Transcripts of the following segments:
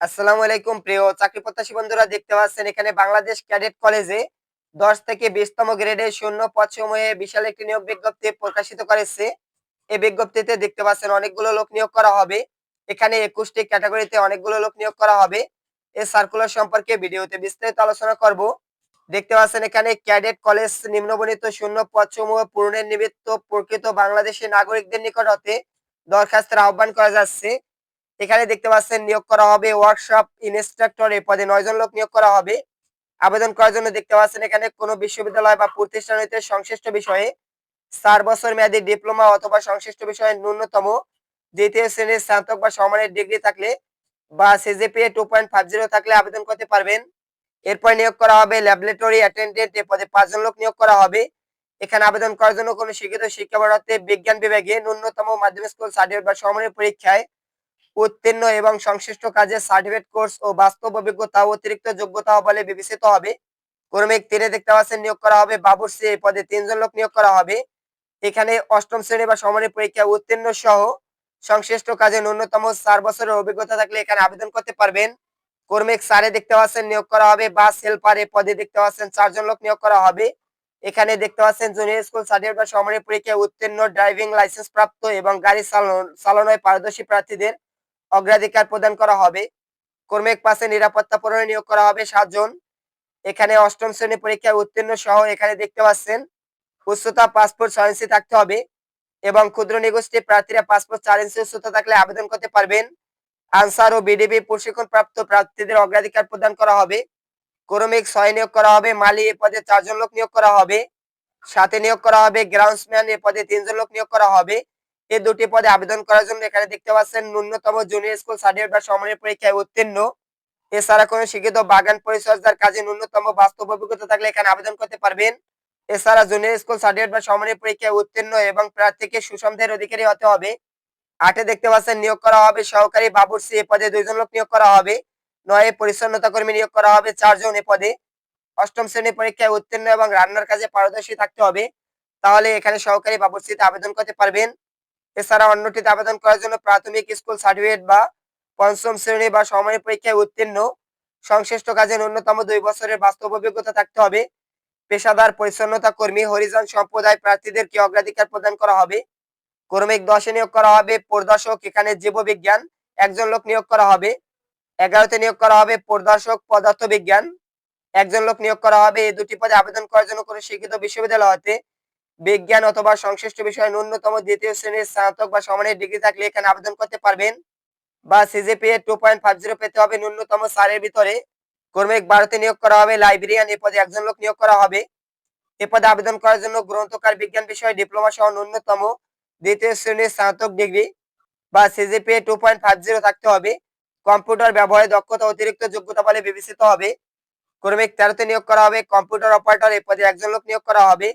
আসসালামু আলাইকুম প্রিয় চাকরি প্রত্যাশী বন্ধুরা, দেখতে পাচ্ছেন এখানে বাংলাদেশ ক্যাডেট কলেজে দশ থেকে বিশতম গ্রেডে শূন্য পদ সময়ে বিশাল একটি নিয়োগ বিজ্ঞপ্তি প্রকাশিত করেছে। এই বিজ্ঞপ্তিতে দেখতে পাচ্ছেন অনেকগুলো লোক নিয়োগ করা হবে। এখানে একুশটি ক্যাটাগরিতে অনেকগুলো লোক নিয়োগ করা হবে। এই সার্কুলার সম্পর্কে ভিডিওতে বিস্তারিত আলোচনা করব। দেখতে পাচ্ছেন এখানে ক্যাডেট কলেজ নিম্নবর্ণিত শূন্য পদ সমূহ পূরণের নিমিত্ত প্রকৃত বাংলাদেশি নাগরিকদের নিকট হতে দরখাস্তের আহ্বান করা যাচ্ছে। এখানে দেখতে পাচ্ছেন নিয়োগ করা হবে ওয়ার্কশপ ইনস্ট্রাক্টর এ পদে নয় জন লোক নিয়োগ করা হবে। আবেদন করার জন্য দেখতে পাচ্ছেন এখানে কোনো বিশ্ববিদ্যালয় বা প্রতিষ্ঠান হইতে সংশ্লিষ্ট বিষয়ে চার বছর মেয়াদী ডিপ্লোমা অথবা সংশ্লিষ্ট বিষয়ে ন্যূনতম দ্বিতীয় শ্রেণির স্নাতক বা সমানের ডিগ্রি থাকলে বা CGPA two point five zero থাকলে আবেদন করতে পারবেন। এরপর নিয়োগ করা হবে ল্যাবরেটরি অ্যাটেন্ডেন্ট এ পদে পাঁচজন লোক নিয়োগ করা হবে। এখানে আবেদন করার জন্য কোনো শিক্ষিত শিক্ষা বিজ্ঞান বিভাগে ন্যূনতম মাধ্যমিক স্কুল সার্টিফিকেট বা সমানের পরীক্ষায় উত্তীর্ণ এবং সংশ্লিষ্ট কাজে সার্টিফিকেট কোর্স ও বাস্তব অভিজ্ঞতা অতিরিক্ত যোগ্যতা বলে বিবেচিত হবে। ক্রমিক তিনে দেখতে পাচ্ছেন, নিয়োগ করা হবে বাবুর্সি এই পদে তিনজন লোক নিয়োগ করা হবে। এখানে অষ্টম শ্রেণি বা সমানের পরীক্ষা উত্তীর্ণ সহ সংশ্লিষ্ট কাজে ন্যূনতম চার বছরের অভিজ্ঞতা থাকলে এখানে আবেদন করতে পারবেন। কর্মিক সারে দেখতে পাচ্ছেন, নিয়োগ করা হবে বা হেল্পার এই পদে দেখতে পাচ্ছেন, চারজন লোক নিয়োগ করা হবে। এখানে দেখতে পাচ্ছেন জুনিয়র স্কুল সার্টিফিকেট বা সমানের পরীক্ষায় উত্তীর্ণ ড্রাইভিং লাইসেন্স প্রাপ্ত এবং গাড়ি চালানোয় পারদর্শী প্রার্থীদের অগ্রাধিকার প্রদান করা হবে। কর্মিক পাশে নিরাপত্তা পূরণে নিয়োগ করা হবে সাতজন। এখানে অষ্টম শ্রেণি পরীক্ষায় উত্তীর্ণ সহ এখানে দেখতে পাচ্ছেন, উচ্চতা পাসপোর্ট ছয় ইঞ্চি থাকতে হবে এবং ক্ষুদ্র নিগোষ্ঠী প্রার্থীরা পাসপোর্ট চার ইঞ্চি উচ্চতা থাকলে আবেদন করতে পারবেন। আনসার ও বিডিবি প্রশিক্ষণ প্রাপ্ত প্রার্থীদের অগ্রাধিকার প্রদান করা হবে। ক্রমিক ছয় নিয়োগ করা হবে, মালি এ পদে চারজন লোক নিয়োগ করা হবে। সাথে নিয়োগ করা হবে, গ্রাউন্ডসম্যান এ পদে তিনজন লোক নিয়োগ করা হবে। এই দুটি পদে আবেদন করার জন্য এখানে দেখতে পাচ্ছেন ন্যূনতম জুনিয়র স্কুল সার্টিফিকেট বা সমানের পরীক্ষায় উত্তীর্ণ। এছাড়া কোনো শিক্ষিত বাগান পরিচর্যার কাজে ন্যূনতম বাস্তব অভিজ্ঞতা থাকলে এখানে আবেদন করতে পারবেন। এছাড়া জুনিয়র স্কুল সার্টিফিকেট বা সমানের পরীক্ষায় উত্তীর্ণ এবং প্রার্থীকে সুসন্দেহের অধিকারী হতে হবে। আটে দেখতে পাচ্ছেন নিয়োগ করা হবে সহকারী বাবুর্সি এ পদে দুইজন লোক নিয়োগ করা হবে। নয় পরিচ্ছন্নতা কর্মী নিয়োগ করা হবে চারজন এ পদে। অষ্টম শ্রেণি পরীক্ষায় উত্তীর্ণ এবং রান্নার কাজে পারদর্শী থাকতে হবে। তাহলে এখানে সহকারী বাবুর্সিতে আবেদন করতে পারবেন। এছাড়া অন্যটিতে আবেদন করার জন্য প্রাথমিক স্কুল সার্টিফিকেট বা পঞ্চম শ্রেণি বা সময় পরীক্ষায় উত্তীর্ণ। সংশ্লিষ্ট কাজে ন্যূনতম দুই বছরের বাস্তব অভিজ্ঞতা থাকতে হবে। পেশাদার পরিচ্ছন্নতা কর্মী, হরিজন সম্প্রদায় প্রার্থীদেরকে অগ্রাধিকার প্রদান করা হবে। ক্রমিক দশে নিয়োগ করা হবে, পরিদর্শক, এখানে জীববিজ্ঞান, একজন লোক নিয়োগ করা হবে। এগারোতে নিয়োগ করা হবে পরিদর্শক পদার্থ বিজ্ঞান একজন লোক নিয়োগ করা হবে। এই দুটি পদে আবেদন করার জন্য কোনো শিক্ষিত বিশ্ববিদ্যালয় হতে বিজ্ঞান অথবা সংশ্লিষ্ট বিষয়ে ন্যূনতম দ্বিতীয় শ্রেণির স্নাতক বা সমানের ডিগ্রি থাকলে এখানে আবেদন করতে পারবেন। বা CGPA two point five zero পেতে হবে। ন্যূনতম সারের ভিতরে কর্মিক বারোতে নিয়োগ করা হবে। লাইব্রেরিয়ান এ পদে একজন লোক নিয়োগ করা হবে। এ পদে আবেদন করার জন্য গ্রন্থকার, বিজ্ঞান বিষয়ে ডিপ্লোমা সহ ন্যূনতম দ্বিতীয় শ্রেণির স্নাতক ডিগ্রি বা CGPA two point five zero থাকতে হবে। কম্পিউটার ব্যবহারে দক্ষতা, অতিরিক্ত যোগ্যতা বলে বিবেচিত হবে। কর্মিক তেরোতে নিয়োগ করা হবে। কম্পিউটার অপারেটর এ পদে একজন লোক নিয়োগ করা হবে।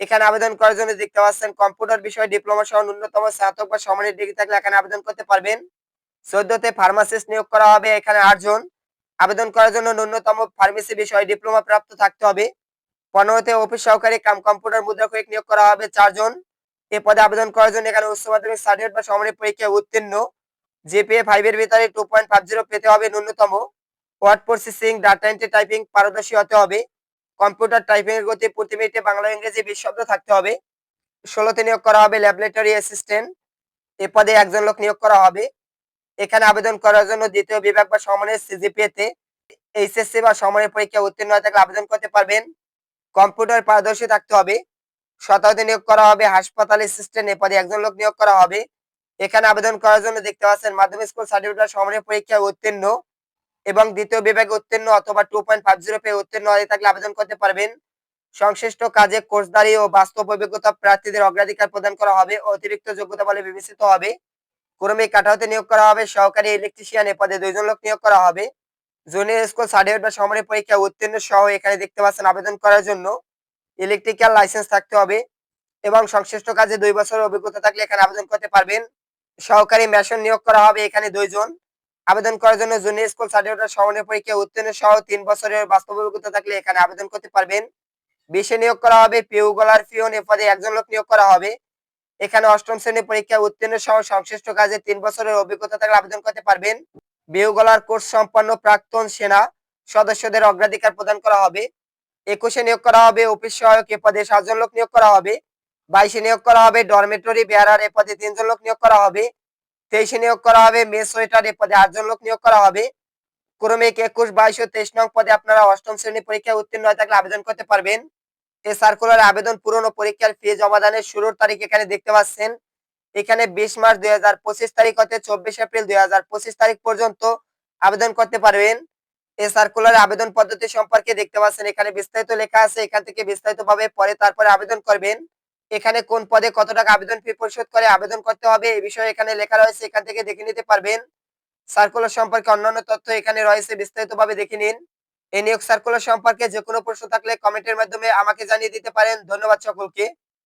এখানে আবেদন করার জন্য দেখতে পাচ্ছেন কম্পিউটার বিষয়ে ডিপ্লোমা সহ ন্যূনতম স্নাতক বা সমানের ডিগ্রি থাকলে এখানে আবেদন করতে পারবেন। চোদ্দতে ফার্মাসিস্ট নিয়োগ করা হবে এখানে আটজন। আবেদন করার জন্য ন্যূনতম ফার্মেসি বিষয়ে ডিপ্লোমা প্রাপ্ত থাকতে হবে। পনেরোতে অফিস সহকারী কাম কম্পিউটার মুদ্রাক্ষরিক নিয়োগ করা হবে চারজন। এ পদে আবেদন করার জন্য এখানে উচ্চ মাধ্যমিক সার্টিফিকেট বা সমানের পরীক্ষায় উত্তীর্ণ। জিপিএ ফাইভ এর ভিতরে টু পয়েন্ট ফাইভ জিরো পেতে হবে ন্যূনতম। Word processing data entry typing পারদর্শী হতে হবে। কম্পিউটার টাইপিং এর গতি প্রতি মিনিটে বাংলা ইংরেজি বিশ শব্দ থাকতে হবে। ষোলোতে নিয়োগ করা হবে ল্যাবরেটরি অ্যাসিস্ট্যান্ট। এ পদে একজন লোক নিয়োগ করা হবে। এখানে আবেদন করার জন্য দ্বিতীয় বিভাগ বা সমানের সিজিপিএ তে এইচএসসি বা সমানের পরীক্ষা উত্তীর্ণ হয়ে থাকলে আবেদন করতে পারবেন। কম্পিউটার পারদর্শী থাকতে হবে। শতাব্দী নিয়োগ করা হবে হাসপাতাল অ্যাসিস্ট্যান্ট। এ পদে একজন লোক নিয়োগ করা হবে। এখানে আবেদন করার জন্য দেখতে পাচ্ছেন মাধ্যমিক স্কুল সার্টিফিকেট সমানের পরীক্ষা উত্তীর্ণ। এবং দ্বিতীয় বিভাগে উত্তীর্ণ অথবা টু পয়েন্ট ফাইভ জিরো পেয়ে উত্তীর্ণ হয়ে থাকলে আবেদন করতে পারবেন। সংশ্লিষ্ট কাজে কোর্সদারি ও বাস্তব অভিজ্ঞতা প্রার্থীদের অগ্রাধিকার প্রদান করা হবে। অতিরিক্ত যোগ্যতা বলে বিবেচিত হবে। ক্রমিক কাঠাওতে নিয়োগ করা হবে। সহকারী ইলেকট্রিশিয়ান এ পদে দুইজন লোক নিয়োগ করা হবে। জুনিয়র স্কুল সার্টিফিকেট বা সমানের পরীক্ষা উত্তীর্ণ সহ এখানে দেখতে পাচ্ছেন আবেদন করার জন্য ইলেকট্রিক্যাল লাইসেন্স থাকতে হবে এবং সংশ্লিষ্ট কাজে দুই বছরের অভিজ্ঞতা থাকলে এখানে আবেদন করতে পারবেন। সহকারী মেশন নিয়োগ করা হবে। এখানে দুইজন। আবেদন করার জন্য জুনিয়র স্কুল সার্টিফিকেট সমানের পরীক্ষা উত্তীর্ণ সহ তিন বছরের বাস্তব অভিজ্ঞতা থাকলে এখানে আবেদন করতে পারবেন। বিশে নিয়োগ করা হবে, পিউ গলার ফিওন এ পদে একজন লোক নিয়োগ করা হবে। এখানে অষ্টম শ্রেণি পরীক্ষা উত্তীর্ণ সহ সংশ্লিষ্ট কাজে তিন বছরের অভিজ্ঞতা থাকলে আবেদন করতে পারবেন। বিহুগলার কোর্স সম্পন্ন প্রাক্তন সেনা সদস্যদের অগ্রাধিকার প্রদান করা হবে। একুশে নিয়োগ করা হবে, অফিস সহায়ক এ পদে সাতজন লোক নিয়োগ করা হবে। বাইশে নিয়োগ করা হবে, ডরমেটরি বেয়ারার এ পদে তিনজন লোক নিয়োগ করা হবে। তেইশে নিয়োগ করা হবে মেস ওয়েটার এ পদে আটজন লোক নিয়োগ করা হবে। ক্রমিক একুশ, বাইশ ও তেইশ নং পদে আপনারা অষ্টম শ্রেণি পরীক্ষায় উত্তীর্ণ হয়ে থাকলে আবেদন করতে পারবেন। এই সার্কুলার আবেদন পূরণ ও পরীক্ষার ফি জমাদানের শুরুর তারিখ এখানে দেখতে পাচ্ছেন। এখানে বিশ মার্চ দুই হাজার পঁচিশ তারিখ হতে চব্বিশ এপ্রিল দুই হাজার পঁচিশ তারিখ পর্যন্ত আবেদন করতে পারবেন। এই সার্কুলার আবেদন পদ্ধতি সম্পর্কে দেখতে পাচ্ছেন। এখানে বিস্তারিত লেখা আছে, এখান থেকে বিস্তারিত ভাবে পরে তারপরে আবেদন করবেন। এখানে কোন পদে কত টাকা আবেদন ফি পরিশোধ করে আবেদন করতে হবে এ বিষয়ে এখানে লেখা রয়েছে, এখান থেকে দেখে নিতে পারবেন। সার্কুলার সম্পর্কে অন্যান্য তথ্য এখানে রয়েছে বিস্তারিত ভাবে দেখে নিন। এই নিয়োগ সার্কুলার সম্পর্কে যে কোনো প্রশ্ন থাকলে কমেন্টের মাধ্যমে আমাকে জানিয়ে দিতে পারেন। ধন্যবাদ সকলকে।